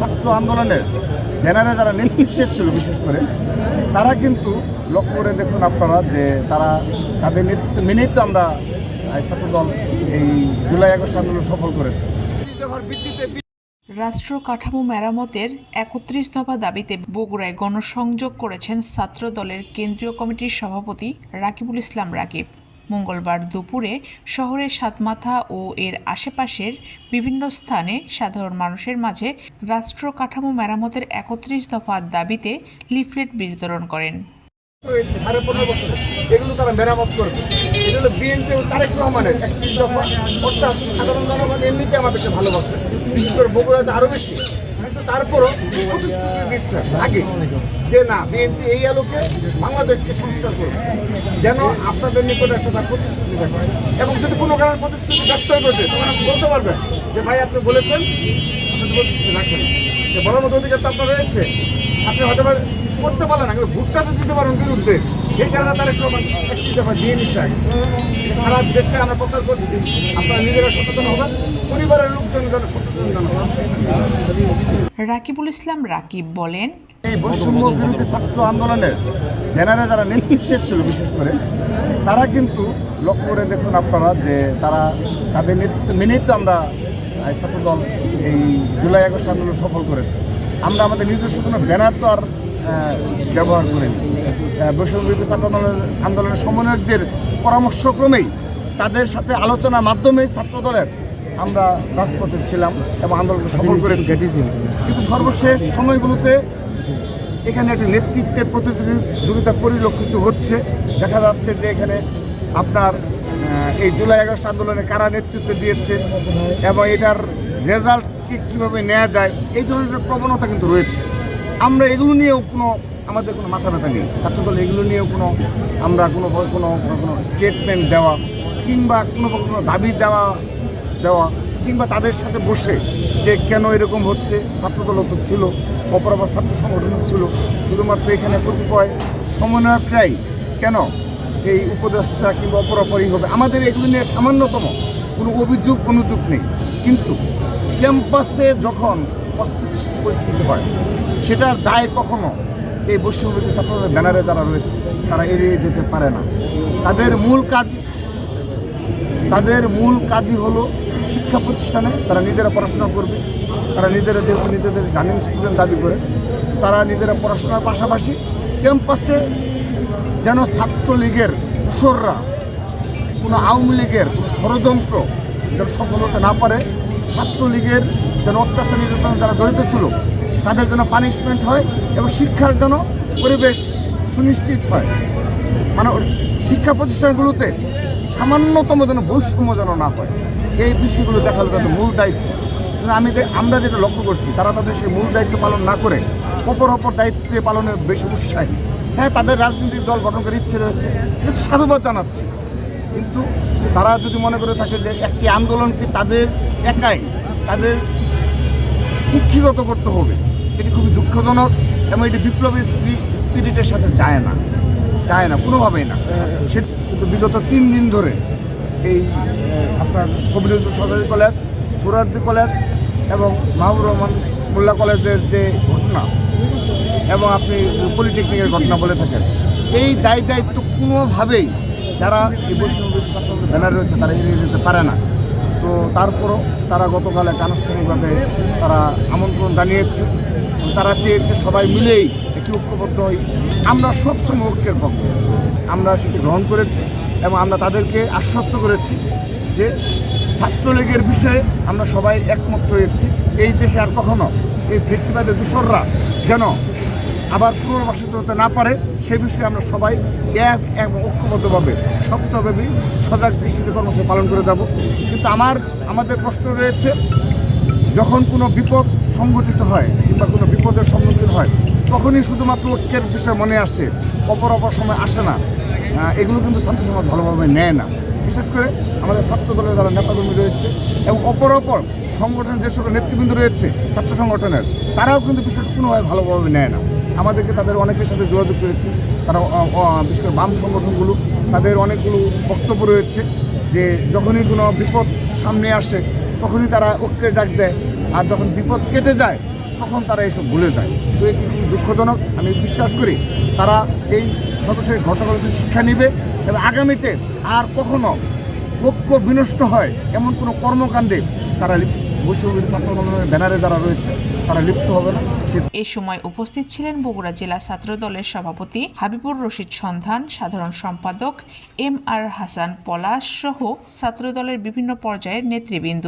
ছাত্র আন্দোলনের ব্যানারে যারা নেতৃত্বে ছিল, বিশেষ করে, তারা কিন্তু লক্ষ্য করে দেখুন আপনারা যে তারা তাদের নেতৃত্ব মেনেই তো আমরা এই ছাত্রদল এই জুলাই আগস্ট আন্দোলন সফল করেছে। রাষ্ট্র কাঠামো মেরামতের একত্রিশ দফা দাবিতে বগুড়ায় গণসংযোগ করেছেন ছাত্র দলের কেন্দ্রীয় কমিটির সভাপতি রাকিবুল ইসলাম রাকিব। মঙ্গলবার দুপুরে শহরের সাতমাথা ও এর আশেপাশের বিভিন্ন স্থানে সাধারণ মানুষের মাঝে রাষ্ট্র কাঠামো মেরামতের একত্রিশ দফার দাবিতে লিফলেট বিতরণ করেন। বছর। এগুলো তারা করবে। সাধারণ জনগণ এমনিতে আমাদেরকে ভালোবাসে। বিশেষ করে বগুড়াতে আরও বেশি। তারপরও প্রতিশ্রুতি দিচ্ছে। আগে যে না, বিএনপি এই আলোকে বাংলাদেশকে সংস্কার করবে। যেন আপনাদের নিকট একটা তার প্রতিশ্রুতি দেখে এবং যদি কোনো কারণে প্রতিশ্রুতি ব্যক্ত পড়ছে তখন আপনি বলতে পারবেন যে, ভাই, আপনি বলেছেন, আপনি প্রতিশ্রুতি রাখেন যে, বলার মতো অধিকার তো আপনার রয়েছে। আপনি হয়তো কিছু করতে পারলেন না, কিন্তু ভোটটা তো দিতে পারেন বিরুদ্ধে। সেই কারণে তার একটু একটি দফা দিয়ে নিচ্ছে সারা দেশে আমরা প্রচার করছি আপনারা নিজেরা সচেতন হবেন পরিবারের লোকজন যেন সচেতন যেন। রাকিবুল ইসলাম রাকিব বলেন এই বৈষম্য বিরোধী ছাত্র আন্দোলনের ব্যানারে যারা নেতৃত্বে ছিল বিশেষ করে তারা কিন্তু লক্ষ্য করে দেখুন আপনারা যে তারা তাদের নেতৃত্ব মেনেই তো আমরা এই ছাত্রদল এই জুলাই আগস্ট আন্দোলন সফল করেছে। আমরা আমাদের নিজস্ব কোনো ব্যানার তো আর ব্যবহার করিনি। আহ, বৈষম্য ছাত্র আন্দোলনের আন্দোলনের সমন্বয়কদের পরামর্শক্রমেই তাদের সাথে আলোচনার মাধ্যমে ছাত্রদলের আমরা রাজপথে ছিলাম এবং আন্দোলন সফল করেছি। কিন্তু সর্বশেষ সময়গুলোতে এখানে একটি নেতৃত্বের প্রতিযোগিতা পরিলক্ষিত হচ্ছে। দেখা যাচ্ছে যে এখানে আপনার এই জুলাই আগস্ট আন্দোলনে কারা নেতৃত্ব দিয়েছে এবং এটার রেজাল্ট কীভাবে নেওয়া যায় এই ধরনের প্রবণতা কিন্তু রয়েছে। আমরা এগুলো নিয়েও কোনো আমাদের কোনো মাথা ব্যথা নেই। ছাত্রদল এগুলো নিয়েও কোনো আমরা কোনো কোনো কোনো স্টেটমেন্ট দেওয়া কিংবা কোনো কোনো দাবি দেওয়া দেওয়া কিংবা তাদের সাথে বসে যে কেন এরকম হচ্ছে, ছাত্রদল তো ছিল, অপরাপর ছাত্র সংগঠন ছিল, শুধুমাত্র এখানে কতিপয় সমন্বয়করাই কেন এই উপদেশটা কিংবা অপরাপরই হবে? আমাদের এগুলো নিয়ে সামান্যতম কোনো অভিযোগ, অনুযোগ নেই। কিন্তু ক্যাম্পাসে যখন অস্থিতিশীল পরিস্থিতি হয়, সেটার দায় কখনো এই বৈষম্যবিরোধী ছাত্রদের ব্যানারে যারা রয়েছে, তারা এড়িয়ে যেতে পারে না। তাদের মূল কাজ তাদের মূল কাজই হলো শিক্ষা প্রতিষ্ঠানে তারা নিজেরা পড়াশোনা করবে। তারা নিজেরা যেহেতু নিজেদের রানিং স্টুডেন্ট দাবি করে, তারা নিজেরা পড়াশোনার পাশাপাশি ক্যাম্পাসে যেন ছাত্রলীগের কিশোররা কোনো আওয়ামী লীগের কোনো ষড়যন্ত্র যেন সফল হতে না পারে, ছাত্রলীগের যেন অত্যাচার নির্যাতন যারা জড়িত ছিল তাদের যেন পানিশমেন্ট হয় এবং শিক্ষার যেন পরিবেশ সুনিশ্চিত হয়। মানে শিক্ষা প্রতিষ্ঠানগুলোতে সামান্যতম যেন বৈষম্য যেন না হয়। এই বিষয়গুলো দেখাল তাদের মূল দায়িত্ব। আমি আমরা যেটা লক্ষ্য করছি, তারা তাদের সেই মূল দায়িত্ব পালন না করে অপর অপর দায়িত্বে পালনের বেশি উৎসাহী। হ্যাঁ তাদের রাজনৈতিক দল গঠন করার ইচ্ছে রয়েছে, কিন্তু সাধুবাদ জানাচ্ছি। কিন্তু তারা যদি মনে করে থাকে যে একটি আন্দোলনকে তাদের একাই, তাদের কুক্ষিগত করতে হবে এটি খুবই দুঃখজনক এবং এটি বিপ্লবী স্পিরিটের সাথে যায় না যায় না, কোনোভাবেই না। সে কিন্তু বিগত তিন দিন ধরে এই আপনার কবি নজরুল সরকারি কলেজ, সুরার্দি কলেজ এবং মাহবুব রহমান মোল্লা কলেজের যে ঘটনা এবং আপনি পলিটেকনিকের ঘটনা বলে থাকেন, এই দায় দায়িত্ব কোনোভাবেই যারা এই বৈষ্ণব ব্যানার রয়েছে তারা এড়িয়ে যেতে পারে না। তো তারপরও তারা গতকাল একটা আনুষ্ঠানিকভাবে তারা আমন্ত্রণ জানিয়েছে। তারা চেয়েছে সবাই মিলেই একটি ঐক্যবদ্ধ হই। আমরা সবসময় ঐক্যের পক্ষে আমরা সেটি গ্রহণ করেছি এবং আমরা তাদেরকে আশ্বস্ত করেছি যে ছাত্রলীগের বিষয়ে আমরা সবাই একমত রয়েছি এই দেশে আর কখনো এই ফেসিবাদের দূষররা যেন আবার পুনর্বাসিত হতে না পারে, সে বিষয়ে আমরা সবাই এক এক ঐক্যবদ্ধভাবে, শক্তভাবে সজাগ দৃষ্টিতে কর্মসূচি পালন করে যাব। কিন্তু আমার, আমাদের প্রশ্ন রয়েছে, যখন কোনো বিপদ সংঘটিত হয় কিংবা কোনো বিপদের সম্মুখীন হয়, তখনই শুধুমাত্র ঐক্যের বিষয় মনে আসছে, অপর অপর সময় আসে না। এগুলো কিন্তু ছাত্র সমাজ ভালোভাবে নেয় না। বিশেষ করে আমাদের ছাত্র দলের যারা নেতাকর্মী রয়েছে এবং অপর অপর সংগঠনের যে সকল নেতৃবৃন্দ রয়েছে ছাত্র সংগঠনের, তারাও কিন্তু বিষয়টা কোনোভাবে ভালোভাবে নেয় না। আমাদেরকে তাদের অনেকের সাথে যোগাযোগ রয়েছে, তারা বিশেষ করে বাম সংগঠনগুলো, তাদের অনেকগুলো বক্তব্য রয়েছে যে যখনই কোনো বিপদ সামনে আসে, তখনই তারা ঐক্যের ডাক দেয়। আর যখন বিপদ কেটে যায়, তখন তারা এসব ভুলে যায়। তো এটি খুবই দুঃখজনক। আমি বিশ্বাস করি তারা এই সদস্যের ঘটনাগুলো শিক্ষা নেবে এবং আগামীতে আর কখনো ঐক্য বিনষ্ট হয় এমন কোনো কর্মকাণ্ডে তারা আন্দোলনের ব্যানারে যারা রয়েছে, তারা লিপ্ত হবে না। এ সময় উপস্থিত ছিলেন বগুড়া জেলা ছাত্র দলের সভাপতি হাবিবুর রশিদ সন্ধান, সাধারণ সম্পাদক এম আর হাসান পলাশ সহ ছাত্র দলের বিভিন্ন পর্যায়ের নেতৃবৃন্দ।